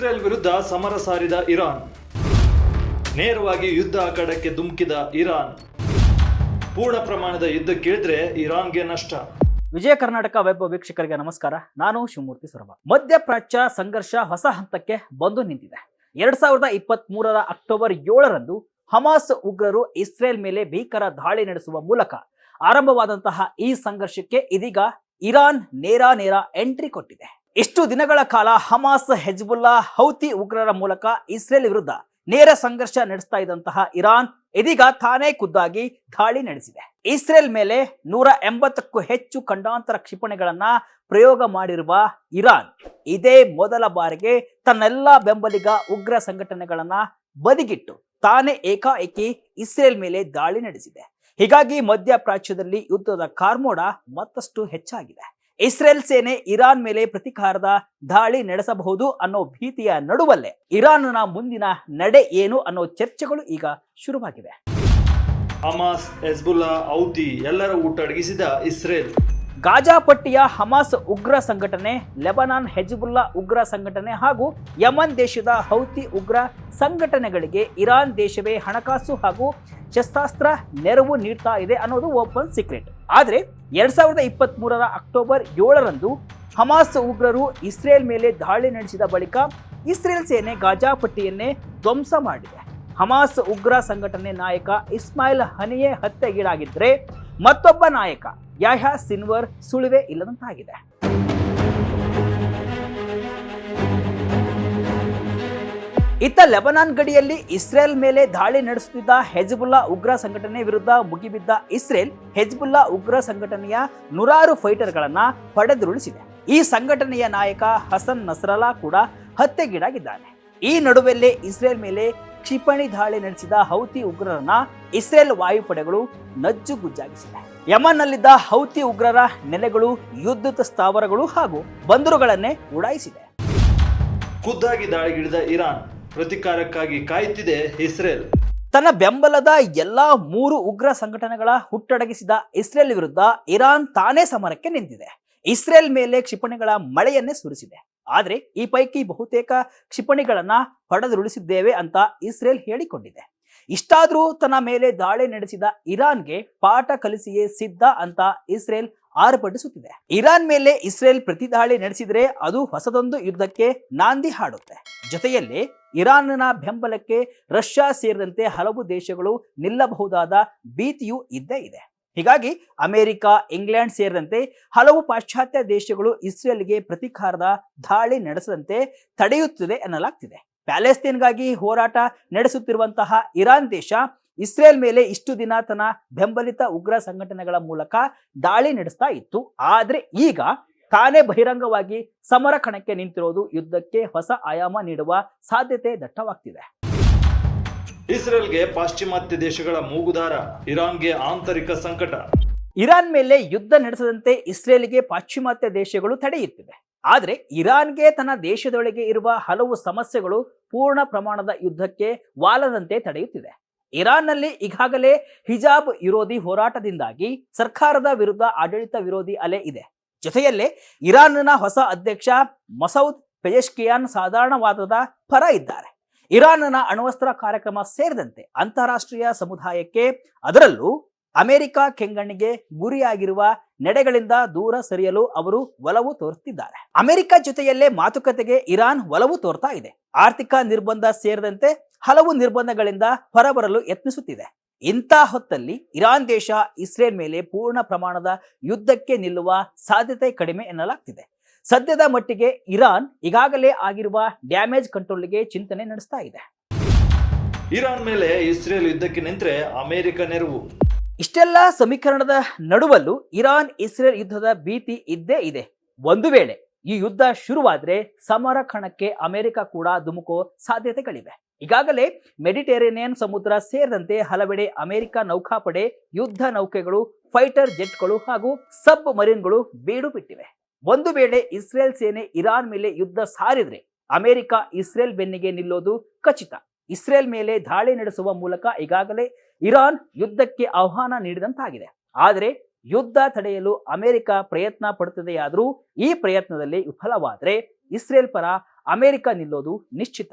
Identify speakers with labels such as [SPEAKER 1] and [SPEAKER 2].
[SPEAKER 1] Israel ವಿರುದ್ಧ ಸಮರ ಸಾರಿದ ಇರಾನ್. ನೇರವಾಗಿ ಯುದ್ಧ ಅಖಾಡಕ್ಕೆ ಧುಮುಕಿದ ಇರಾನ್. ಪೂರ್ಣ ಪ್ರಮಾಣದ ಯುದ್ಧ ಕೇಳಿದ್ರೆ ಇರಾನ್ಗೆ ನಷ್ಟ.
[SPEAKER 2] ವಿಜಯ ಕರ್ನಾಟಕ ವೆಬ್ ವೀಕ್ಷಕರಿಗೆ ನಮಸ್ಕಾರ. ನಾನು ಶಿವಮೂರ್ತಿ ಸೊರಬ. ಮಧ್ಯಪ್ರಾಚ್ಯ ಸಂಘರ್ಷ ಹೊಸ ಹಂತಕ್ಕೆ ಬಂದು ನಿಂತಿದೆ. ಎರಡ್ ಸಾವಿರದ ಇಪ್ಪತ್ತ್ ಮೂರರ ಅಕ್ಟೋಬರ್ ಏಳರಂದು ಹಮಾಸ್ ಉಗ್ರರು ಇಸ್ರೇಲ್ ಮೇಲೆ ಭೀಕರ ದಾಳಿ ನಡೆಸುವ ಮೂಲಕ ಆರಂಭವಾದಂತಹ ಈ ಸಂಘರ್ಷಕ್ಕೆ ಇದೀಗ ಇರಾನ್ ನೇರ ನೇರ ಎಂಟ್ರಿ ಕೊಟ್ಟಿದೆ. ಇಷ್ಟು ದಿನಗಳ ಕಾಲ ಹಮಾಸ್, ಹೆಜ್ಬುಲ್ಲಾ, ಹೌತಿ ಉಗ್ರರ ಮೂಲಕ ಇಸ್ರೇಲ್ ವಿರುದ್ಧ ನೇರ ಸಂಘರ್ಷ ನಡೆಸ್ತಾ ಇದ್ದಂತಹ ಇರಾನ್ ಇದೀಗ ತಾನೇ ಖುದ್ದಾಗಿ ದಾಳಿ ನಡೆಸಿದೆ. ಇಸ್ರೇಲ್ ಮೇಲೆ ನೂರ ಎಂಬತ್ತಕ್ಕೂ ಹೆಚ್ಚು ಖಂಡಾಂತರ ಕ್ಷಿಪಣಿಗಳನ್ನ ಪ್ರಯೋಗ ಮಾಡಿರುವ ಇರಾನ್ ಇದೇ ಮೊದಲ ಬಾರಿಗೆ ತನ್ನೆಲ್ಲ ಬೆಂಬಲಿಗ ಉಗ್ರ ಸಂಘಟನೆಗಳನ್ನ ಬದಿಗಿಟ್ಟು ತಾನೇ ಏಕಾಏಕಿ ಇಸ್ರೇಲ್ ಮೇಲೆ ದಾಳಿ ನಡೆಸಿದೆ. ಹೀಗಾಗಿ ಮಧ್ಯಪ್ರಾಚ್ಯದಲ್ಲಿ ಯುದ್ಧದ ಕಾರ್ಮೋಡ ಮತ್ತಷ್ಟು ಹೆಚ್ಚಾಗಿದೆ. ಇಸ್ರೇಲ್ ಸೇನೆ ಇರಾನ್ ಮೇಲೆ ಪ್ರತಿಕಾರದ ದಾಳಿ ನಡೆಸಬಹುದು ಅನ್ನೋ ಭೀತಿಯ ನಡುವಲ್ಲೇ ಇರಾನ್ನ ಮುಂದಿನ ನಡೆ ಏನು ಅನ್ನೋ ಚರ್ಚೆಗಳು ಈಗ ಶುರುವಾಗಿವೆ.
[SPEAKER 1] ಹಮಾಸ್ ಹೆಜ್ಬುಲ್ಲಾ ಔತಿ ಎಲ್ಲರ ಊಟ ಅಡಗಿಸಿದ ಇಸ್ರೇಲ್.
[SPEAKER 2] ಗಾಜಾ ಪಟ್ಟಿಯ ಹಮಾಸ್ ಉಗ್ರ ಸಂಘಟನೆ ಲೆಬನಾನ್ ಹೆಜ್ಬುಲ್ಲಾ ಉಗ್ರ ಸಂಘಟನೆ ಹಾಗೂ ಯಮನ್ ದೇಶದ ಹೌತಿ ಉಗ್ರ ಸಂಘಟನೆಗಳಿಗೆ ಇರಾನ್ ದೇಶವೇ ಹಣಕಾಸು ಹಾಗೂ ಶಸ್ತ್ರಾಸ್ತ್ರ ನೆರವು ನೀಡ್ತಾ ಇದೆ ಅನ್ನೋದು ಓಪನ್ ಸೀಕ್ರೆಟ್. ಆದರೆ ಎರಡ್ ಸಾವಿರದ ಇಪ್ಪತ್ತ್ ಮೂರರ ಅಕ್ಟೋಬರ್ ಏಳರಂದು ಹಮಾಸ್ ಉಗ್ರರು ಇಸ್ರೇಲ್ ಮೇಲೆ ದಾಳಿ ನಡೆಸಿದ ಬಳಿಕ ಇಸ್ರೇಲ್ ಸೇನೆ ಗಾಜಾ ಪಟ್ಟಿಯನ್ನೇ ಧ್ವಂಸ ಮಾಡಿದೆ. ಹಮಾಸ್ ಉಗ್ರ ಸಂಘಟನೆ ನಾಯಕ ಇಸ್ಮಾಯಿಲ್ ಹನಿಯೇ ಹತ್ಯೆಗೀಡಾಗಿದ್ದರೆ ಮತ್ತೊಬ್ಬ ನಾಯಕ ಯಾಹ್ಯಾ ಸಿನ್ವರ್ ಸುಳಿವೆ ಇಲ್ಲದಂತಾಗಿದೆ. ಇತ್ತ ಲೆಬನಾನ್ ಗಡಿಯಲ್ಲಿ ಇಸ್ರೇಲ್ ಮೇಲೆ ದಾಳಿ ನಡೆಸುತ್ತಿದ್ದ ಹೆಜ್ಬುಲ್ಲಾ ಉಗ್ರ ಸಂಘಟನೆ ವಿರುದ್ಧ ಮುಗಿಬಿದ್ದ ಇಸ್ರೇಲ್, ಹೆಜ್ಬುಲ್ಲಾ ಉಗ್ರ ಸಂಘಟನೆಯ ನೂರಾರು ಫೈಟರ್ಗಳನ್ನು ಪಡೆದುರುಳಿಸಿದೆ. ಈ ಸಂಘಟನೆಯ ನಾಯಕ ಹಸನ್ ನಸ್ರಲಾ ಕೂಡ ಹತ್ಯೆಗೀಡಾಗಿದ್ದಾನೆ. ಈ ನಡುವೆಲ್ಲೇ ಇಸ್ರೇಲ್ ಮೇಲೆ ಕ್ಷಿಪಣಿ ದಾಳಿ ನಡೆಸಿದ ಹೌತಿ ಉಗ್ರರನ್ನ ಇಸ್ರೇಲ್ ವಾಯುಪಡೆಗಳು ನಜ್ಜುಗುಜ್ಜಾಗಿಸಿದೆ. ಯಮನ್ನಲ್ಲಿದ್ದ ಹೌತಿ ಉಗ್ರರ ನೆಲೆಗಳು, ಯುದ್ಧದ ಸ್ಥಾವರಗಳು ಹಾಗೂ ಬಂದರುಗಳನ್ನೇ ಉಡಾಯಿಸಿದೆ.
[SPEAKER 1] ಖುದ್ದಾಗಿ ದಾಳಿಗಿಳಿದ ಇರಾನ್ ಪ್ರತಿಕಾರಕ್ಕಾಗಿ ಕಾಯುತ್ತಿದೆ ಇಸ್ರೇಲ್.
[SPEAKER 2] ತನ್ನ ಬೆಂಬಲದ ಎಲ್ಲಾ ಮೂರು ಉಗ್ರ ಸಂಘಟನೆಗಳ ಹುಟ್ಟಡಗಿಸಿದ ಇಸ್ರೇಲ್ ವಿರುದ್ಧ ಇರಾನ್ ತಾನೇ ಸಮರಕ್ಕೆ ನಿಂತಿದೆ. ಇಸ್ರೇಲ್ ಮೇಲೆ ಕ್ಷಿಪಣಿಗಳ ಮಳೆಯನ್ನೇ ಸುರಿಸಿದೆ. ಆದರೆ ಈ ಪೈಕಿ ಬಹುತೇಕ ಕ್ಷಿಪಣಿಗಳನ್ನ ಹೊಡೆದುರುಳಿಸಿದ್ದೇವೆ ಅಂತ ಇಸ್ರೇಲ್ ಹೇಳಿಕೊಂಡಿದೆ. ಇಷ್ಟಾದ್ರೂ ತನ್ನ ಮೇಲೆ ದಾಳಿ ನಡೆಸಿದ ಇರಾನ್ಗೆ ಪಾಠ ಕಲಿಸಿಯೇ ಸಿದ್ಧ ಅಂತ ಇಸ್ರೇಲ್ ಆರ್ಭಟಿಸುತ್ತಿದೆ ಇರಾನ್ ಮೇಲೆ ಇಸ್ರೇಲ್ ಪ್ರತಿದಾಳಿ ನಡೆಸಿದ್ರೆ ಅದು ಹೊಸದೊಂದು ಯುದ್ಧಕ್ಕೆ ನಾಂದಿ ಹಾಡುತ್ತೆ. ಜೊತೆಯಲ್ಲಿ ಇರಾನ್ನ ಬೆಂಬಲಕ್ಕೆ ರಷ್ಯಾ ಸೇರಿದಂತೆ ಹಲವು ದೇಶಗಳು ನಿಲ್ಲಬಹುದಾದ ಭೀತಿಯೂ ಇದ್ದೇ ಇದೆ. ಹೀಗಾಗಿ ಅಮೆರಿಕ, ಇಂಗ್ಲೆಂಡ್ ಸೇರಿದಂತೆ ಹಲವು ಪಾಶ್ಚಾತ್ಯ ದೇಶಗಳು ಇಸ್ರೇಲ್ಗೆ ಪ್ರತಿಕಾರದ ದಾಳಿ ನಡೆಸದಂತೆ ತಡೆಯುತ್ತಿದೆ ಎನ್ನಲಾಗ್ತಿದೆ. ಪ್ಯಾಲೆಸ್ತೀನ್ಗಾಗಿ ಹೋರಾಟ ನಡೆಸುತ್ತಿರುವಂತಹ ಇರಾನ್ ದೇಶ ಇಸ್ರೇಲ್ ಮೇಲೆ ಇಷ್ಟು ದಿನ ತನ್ನ ಬೆಂಬಲಿತ ಉಗ್ರ ಸಂಘಟನೆಗಳ ಮೂಲಕ ದಾಳಿ ನಡೆಸ್ತಾ ಇತ್ತು. ಆದ್ರೆ ಈಗ ತಾನೇ ಬಹಿರಂಗವಾಗಿ ಸಮರ ಕಣಕ್ಕೆ ನಿಂತಿರೋದು ಯುದ್ಧಕ್ಕೆ ಹೊಸ ಆಯಾಮ ನೀಡುವ ಸಾಧ್ಯತೆ ದಟ್ಟವಾಗ್ತಿದೆ.
[SPEAKER 1] ಇಸ್ರೇಲ್ಗೆ ಪಾಶ್ಚಿಮಾತ್ಯ ದೇಶಗಳ ಮೂಗುದಾರ ಇರಾನ್ಗೆ ಆಂತರಿಕ ಸಂಕಟ.
[SPEAKER 2] ಇರಾನ್ ಮೇಲೆ ಯುದ್ಧ ನಡೆಸದಂತೆ ಇಸ್ರೇಲ್ಗೆ ಪಾಶ್ಚಿಮಾತ್ಯ ದೇಶಗಳು ತಡೆಯುತ್ತಿವೆ. ಆದರೆ ಇರಾನ್ಗೆ ತನ್ನ ದೇಶದೊಳಗೆ ಇರುವ ಹಲವು ಸಮಸ್ಯೆಗಳು ಪೂರ್ಣ ಪ್ರಮಾಣದ ಯುದ್ಧಕ್ಕೆ ವಾಲದಂತೆ ತಡೆಯುತ್ತಿದೆ. ಇರಾನ್ನಲ್ಲಿ ಈಗಾಗಲೇ ಹಿಜಾಬ್ ವಿರೋಧಿ ಹೋರಾಟದಿಂದಾಗಿ ಸರ್ಕಾರದ ವಿರುದ್ಧ ಆಡಳಿತ ವಿರೋಧಿ ಅಲೆ ಇದೆ. ಜೊತೆಯಲ್ಲೇ ಇರಾನ್ನ ಹೊಸ ಅಧ್ಯಕ್ಷ ಮಸೌದ್ ಪೆಜೆಷ್ಕಿಯಾನ್ ಸಾಧಾರಣವಾದದ ಪರ ಇದ್ದಾರೆ. ಇರಾನ್ನ ಅಣ್ವಸ್ತ್ರ ಕಾರ್ಯಕ್ರಮ ಸೇರಿದಂತೆ ಅಂತಾರಾಷ್ಟ್ರೀಯ ಸಮುದಾಯಕ್ಕೆ ಅದರಲ್ಲೂ ಅಮೆರಿಕ ಕೆಂಗಣ್ಣಿಗೆ ಗುರಿಯಾಗಿರುವ ನಡೆಗಳಿಂದ ದೂರ ಸರಿಯಲು ಅವರು ಒಲವು ತೋರುತ್ತಿದ್ದಾರೆ ಅಮೆರಿಕ ಜೊತೆಯಲ್ಲೇ ಮಾತುಕತೆಗೆ ಇರಾನ್ ಒಲವು ತೋರ್ತಾ ಇದೆ. ಆರ್ಥಿಕ ನಿರ್ಬಂಧ ಸೇರಿದಂತೆ ಹಲವು ನಿರ್ಬಂಧಗಳಿಂದ ಹೊರಬರಲು ಯತ್ನಿಸುತ್ತಿದೆ. ಇಂಥ ಹೊತ್ತಲ್ಲಿ ಇರಾನ್ ದೇಶ ಇಸ್ರೇಲ್ ಮೇಲೆ ಪೂರ್ಣ ಪ್ರಮಾಣದ ಯುದ್ಧಕ್ಕೆ ನಿಲ್ಲುವ ಸಾಧ್ಯತೆ ಕಡಿಮೆ ಎನ್ನಲಾಗ್ತಿದೆ. ಸದ್ಯದ ಮಟ್ಟಿಗೆ ಇರಾನ್ ಈಗಾಗಲೇ ಆಗಿರುವ ಡ್ಯಾಮೇಜ್ ಕಂಟ್ರೋಲ್ಗೆ ಚಿಂತನೆ ನಡೆಸ್ತಾ ಇದೆ.
[SPEAKER 1] ಇರಾನ್ ಮೇಲೆ ಇಸ್ರೇಲ್ ಯುದ್ಧಕ್ಕೆ ನಿಂತರೆ ಅಮೆರಿಕ ನೆರವು.
[SPEAKER 2] ಇಷ್ಟೆಲ್ಲ ಸಮೀಕರಣದ ನಡುವಲ್ಲೂ ಇರಾನ್ ಇಸ್ರೇಲ್ ಯುದ್ಧದ ಭೀತಿ ಇದ್ದೇ ಇದೆ. ಒಂದು ವೇಳೆ ಈ ಯುದ್ಧ ಶುರುವಾದ್ರೆ ಸಮರ ಕಣಕ್ಕೆ ಅಮೆರಿಕ ಕೂಡ ಧುಮುಕೋ ಸಾಧ್ಯತೆಗಳಿವೆ. ಈಗಾಗಲೇ ಮೆಡಿಟೇರೇನಿಯನ್ ಸಮುದ್ರ ಸೇರಿದಂತೆ ಹಲವೆಡೆ ಅಮೆರಿಕ ನೌಕಾಪಡೆ, ಯುದ್ಧ ನೌಕೆಗಳು, ಫೈಟರ್ ಜೆಟ್ಗಳು ಹಾಗೂ ಸಬ್ ಮರೀನ್ಗಳು ಬೀಡು ಬಿಟ್ಟಿವೆ. ಒಂದು ವೇಳೆ ಇಸ್ರೇಲ್ ಸೇನೆ ಇರಾನ್ ಮೇಲೆ ಯುದ್ಧ ಸಾರಿದ್ರೆ ಅಮೆರಿಕ ಇಸ್ರೇಲ್ ಬೆನ್ನಿಗೆ ನಿಲ್ಲೋದು ಖಚಿತ. ಇಸ್ರೇಲ್ ಮೇಲೆ ದಾಳಿ ನಡೆಸುವ ಮೂಲಕ ಈಗಾಗಲೇ ಇರಾನ್ ಯುದ್ಧಕ್ಕೆ ಆಹ್ವಾನ ನೀಡಿದಂತಾಗಿದೆ. ಆದರೆ ಯುದ್ಧ ತಡೆಯಲು ಅಮೆರಿಕ ಪ್ರಯತ್ನ ಪಡುತ್ತದೆಯಾದರೂ ಈ ಪ್ರಯತ್ನದಲ್ಲಿ ವಿಫಲವಾದರೆ ಇಸ್ರೇಲ್ ಪರ ಅಮೆರಿಕ ನಿಲ್ಲೋದು ನಿಶ್ಚಿತ.